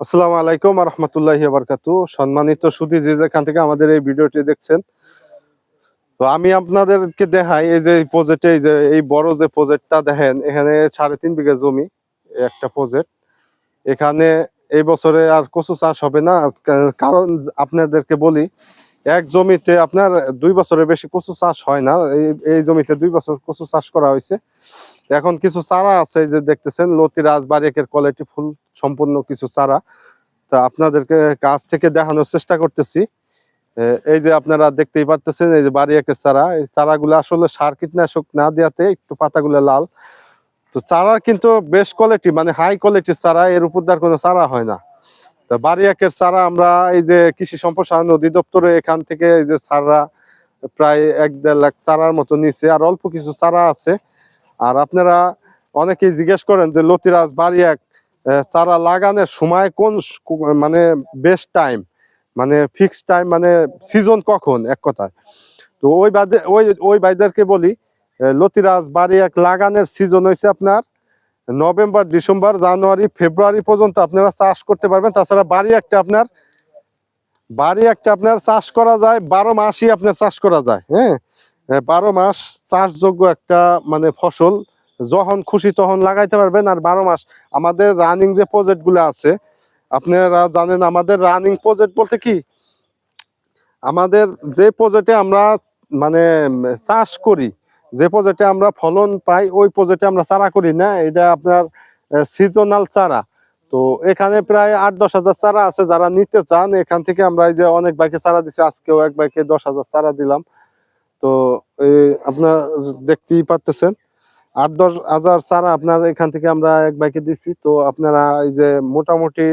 আসসালামু আলাইকুম রহমতুল্লাহি বারকাতু। সম্মানিত সুদী, যে যেখান থেকে আমাদের এই ভিডিওটি দেখছেন, তো আমি আপনাদেরকে দেখাই, এই যে প্রজেক্টে এই যে, এই বড় যে প্রজেক্টটা দেখেন, এখানে সাড়ে তিন বিঘা জমি, একটা প্রজেক্ট এখানে এই বছরে আর কচু চাষ হবে না। কারণ আপনাদেরকে বলি, এক জমিতে আপনার দুই বছরের বেশি কচু চাষ হয় না। এই জমিতে দুই বছর কচু চাষ করা হয়েছে। এখন কিছু চারা আছে যে দেখতেছেন, লতি রাজবাড়ি একের কোয়ালিটি ফুল, সম্পূর্ণ কিছু চারা। তা আপনাদেরকে কাছ থেকে দেখানোর চেষ্টা করতেছি। এই যে আপনারা দেখতেই পারতেছেন, এই যে বাড়ি একের চারা। এই চারাগুলো আসলে সার কীটনাশক না দেওয়াতে একটু পাতাগুলো লাল। তো চারা কিন্তু বেশ কোয়ালিটি মানে হাই কোয়ালিটির চারা, এর উপর দিয়ে আর কোনো চারা হয় না। তো বাড়ি একের চারা আমরা এই যে কৃষি সম্প্রসারণ অধিদপ্তরে এখান থেকে এই যে চারা প্রায় এক দেড় লাখ চারার মতো নিচে আর অল্প কিছু চারা আছে। আর আপনারা অনেকেই জিজ্ঞেস করেন যে, লতিরাজ বাড়ি এক চারা লাগানোর সময় কোন মানে বেস্ট টাইম মানে ফিক্সড টাইম মানে সিজন কখন? এক কথায়। তো ওই বাদে, ওই ওই বাইদেরকে বলি লতিরাজ বাড়ি এক লাগানোর সিজন হয়েছে আপনার নভেম্বর, ডিসেম্বর, জানুয়ারি, ফেব্রুয়ারি পর্যন্ত আপনারা চাষ করতে পারবেন। তাছাড়া বাড়ি একটা আপনার বাড়ি একটা আপনার চাষ করা যায়, বারো মাসই আপনার চাষ করা যায় হ্যাঁ? বারো মাস চাষযোগ্য একটা মানে ফসল। যখন খুশি তখন লাগাইতে পারবেন। আর বারো মাস আমাদের রানিং যে প্রজেক্টগুলো আছে, আপনারা জানেন আমাদের রানিং প্রজেক্ট বলতে কি? আমাদের যে প্রজেক্টে আমরা মানে চাষ করি, যে প্রজেক্টে আমরা ফলন পাই, ওই প্রজেক্টে আমরা চারা করি না। এটা আপনার সিজনাল চারা। তো এখানে প্রায় আট দশ হাজার চারা আছে। যারা নিতে চান, এখান থেকে আমরা এই যে অনেক বাইকে চারা দিছি, আজকেও এক বাইকে দশ হাজার চারা দিলাম। তো আপনার দেখতেই পারতেছেন। আট দশ হাজার চারা আপনার এখান থেকে আমরা এক বাইকে দিছি। তো আপনারা এই যে মোটামুটি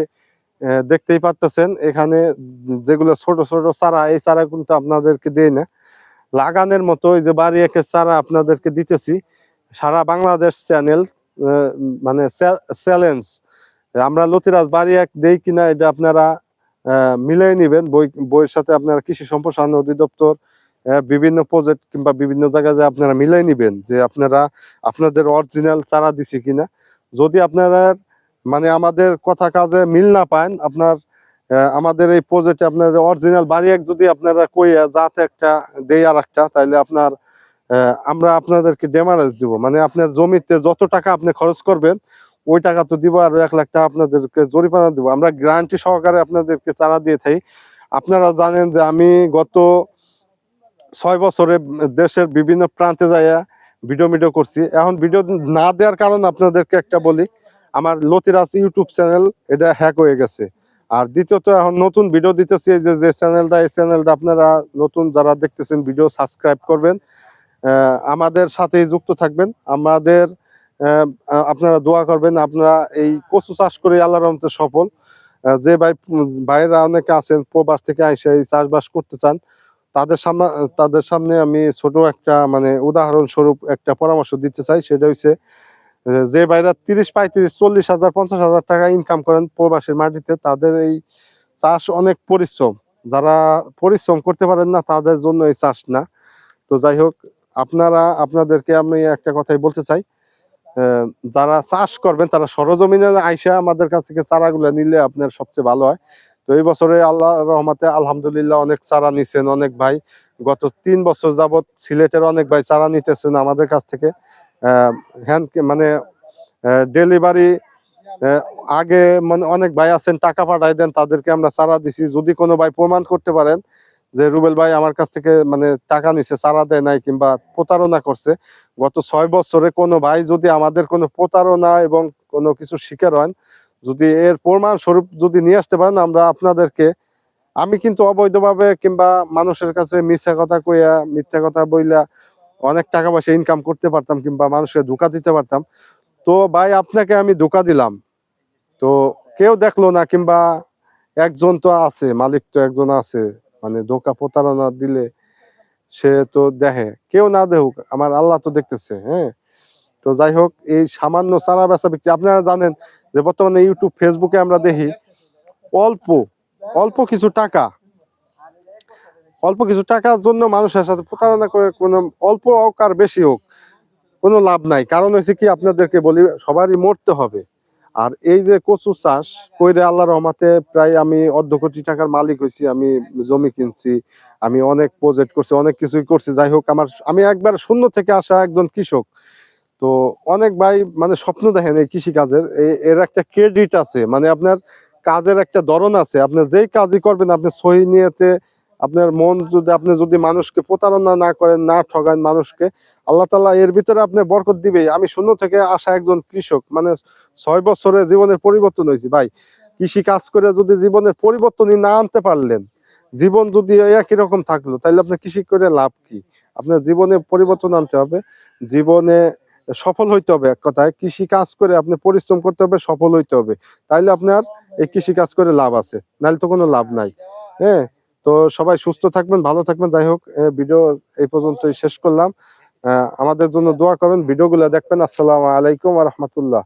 দেখতেই পারতেছেন, এখানে যেগুলো ছোট ছোট চারা, এই চারা কিন্তু আপনাদেরকে দেই না। লাগানের মতো এই যে বাড়ি একের চারা আপনাদেরকে দিতেছি। সারা বাংলাদেশ চ্যানেল মানে চ্যালেঞ্জ। আমরা লতিরাজ বাড়ি এক দেই কিনা এটা আপনারা মিলাই নিবেন। বই, বইয়ের সাথে আপনারা কৃষি সম্প্রসারণ অধিদপ্তর বিভিন্ন প্রজেক্ট কিংবা বিভিন্ন জায়গায় যে আপনারা মিলাই নিবেন, যে আপনারা আপনাদের অরিজিনাল চারা দিছি কিনা। যদি আপনারা মানে আমাদের কথা কাজে মিল না পান, আপনার আমাদের এই প্রজেক্টে আপনাদের অরিজিনাল বাড়ি এক যদি আপনারা কইয়া যাতে একটা দেই আর একটা তাইলে আপনার আমরা আপনাদেরকে ডেমারেজ দিব। মানে আপনার জমিতে যত টাকা আপনি খরচ করবেন, ওই টাকা তো দিব আর এক লাখ টাকা আপনাদেরকে জরিমানা দিব। আমরা গ্যারান্টি সহকারে আপনাদেরকে চারা দিয়ে থাকি। আপনারা জানেন যে আমি গত ছয় বছরে দেশের বিভিন্ন প্রান্তে যাইয়া ভিডিও মিডিও করছি। এখন ভিডিও না দেওয়ার কারণ আপনাদেরকে একটা বলি, আমার লতিরাজ ইউটিউব চ্যানেল এটা হ্যাক হয়ে গেছে। আর দ্বিতীয়ত এখন নতুন ভিডিও দিতেছি যে যে চ্যানেলটা এই চ্যানেলটা আপনারা নতুন যারা দেখতেছেন ভিডিও সাবস্ক্রাইব করবেন। আমাদের সাথেই যুক্ত থাকবেন। আমাদের আপনারা দোয়া করবেন, আপনারা এই কচু চাষ করে আল্লাহ রহমতে সফল। যে ভাই, ভাইরা অনেকে আছেন, প্রবাস থেকে আইসে এই চাষবাস করতে চান তাদের সামনে তাদের সামনে আমি ছোট একটা মানে উদাহরণস্বরূপ একটা পরামর্শ দিতে চাই। সেটা হচ্ছে যে ভাইরা তিরিশ, পঁয়ত্রিশ, চল্লিশ হাজার, পঞ্চাশ হাজার টাকা ইনকাম করেন প্রবাসের মাটিতে, তাদের এই চাষ অনেক পরিশ্রম। যারা পরিশ্রম করতে পারেন না, তাদের জন্য এই চাষ না। তো যাই হোক, আপনারা, আপনাদেরকে আমি একটা কথাই বলতে চাই। যারা চাষ করবেন, তারা সরজমিনে আইসা আমাদের কাছ থেকে চারাগুলো নিলে আপনার সবচেয়ে ভালো হয়। তো এই বছরে আল্লাহ রহমতে আলহামদুলিল্লাহ অনেক চারা নিছেন অনেক ভাই। গত তিন বছর যাবৎ সিলেটের অনেক ভাই চারা নিতেছেন আমাদের কাছ থেকে। হ্যান্ড মানে ডেলিভারি আগে মানে অনেক ভাই আছেন, টাকা পাঠাই দেন, তাদেরকে আমরা চারা দিছি। যদি কোনো ভাই প্রমাণ করতে পারেন যে রুবেল ভাই আমার কাছ থেকে মানে টাকা নিছে, চারা দেয় নাই কিংবা প্রতারণা করছে, গত ছয় বছরে কোনো ভাই যদি আমাদের কোনো প্রতারণা এবং কোনো কিছু শিকার হন যদি এর প্রমাণ স্বরূপ যদি নিয়ে আসতে পারেন, আমরা আপনাদেরকে, আমি কিন্তু অবৈধভাবে কিংবা মানুষের কাছে মিথ্যা কথা কইয়া, মিথ্যা কথা বইলা অনেক টাকা পয়সা ইনকাম করতে পারতাম কিংবা মানুষকে ধোকা দিতে পারতাম। তো ভাই, আপনাকে আমি ধোকা দিলাম। তো কেউ দেখল না কিংবা একজন তো আছে, মালিক তো একজন আছে মানে ধোকা প্রতারণা দিলে সে তো দেখে, কেউ না দেখুক, আমার আল্লাহ তো দেখতেছে হ্যাঁ। তো যাই হোক, এই সামান্য চারা বেচা বিক্রি, আপনারা জানেন যে বর্তমানে ইউটিউব ফেসবুকে আমরা দেখি অল্প অল্প কিছু টাকা। অল্প কিছু টাকার জন্য মানুষের সাথে প্রতারণা করে কোনো অল্প হোক আর বেশি হোক, কোনো লাভ নাই। কারণ হয়েছে কি আপনাদেরকে বলি, সবারই মরতে হবে। আর এই যে কচু চাষ, কইরে আল্লাহ রহমাতে প্রায় আমি অর্ধ কোটি টাকার মালিক হয়েছি, আমি জমি কিনছি, আমি অনেক প্রজেক্ট করছি, অনেক কিছুই করছি। যাই হোক, আমার, আমি একবার শূন্য থেকে আসা একজন কৃষক তো অনেক ভাই মানে স্বপ্ন দেখেন এই কৃষি কাজের এর একটা ক্রেডিট আছে মানে আপনার কাজের একটা ধরন আছে। আপনি যেই কাজই করবেন, আপনি সহি নিয়েতে আপনার মন যদি, আপনি যদি মানুষকে প্রতারণা না করেন, না ঠগান মানুষকে, আল্লাহ তাআলা এর ভিতরে আপনি বরকত দিবে। আমি শূন্য থেকে আসা একজন কৃষক মানে ছয় বছরে জীবনের পরিবর্তন হয়েছে। ভাই, কৃষি কাজ করে যদি জীবনের পরিবর্তনই না আনতে পারলেন, জীবন যদি একই রকম থাকল, তাহলে আপনি কৃষি করে লাভ কি? আপনার জীবনে পরিবর্তন আনতে হবে। জীবনে সফল হইতে হবে এক কথায়। কৃষি কাজ করে আপনি পরিশ্রম করতে হবে, সফল হইতে হবে। তাইলে আপনার এই কৃষি কাজ করে লাভ আছে নাহলে তো কোনো লাভ নাই। হ্যাঁ তো সবাই সুস্থ থাকবেন, ভালো থাকবেন। যাই হোক ভিডিও এই পর্যন্তই শেষ করলাম। আমাদের জন্য দোয়া করবেন, ভিডিওগুলো দেখবেন। আসসালামু আলাইকুম রহমতুল্লাহ।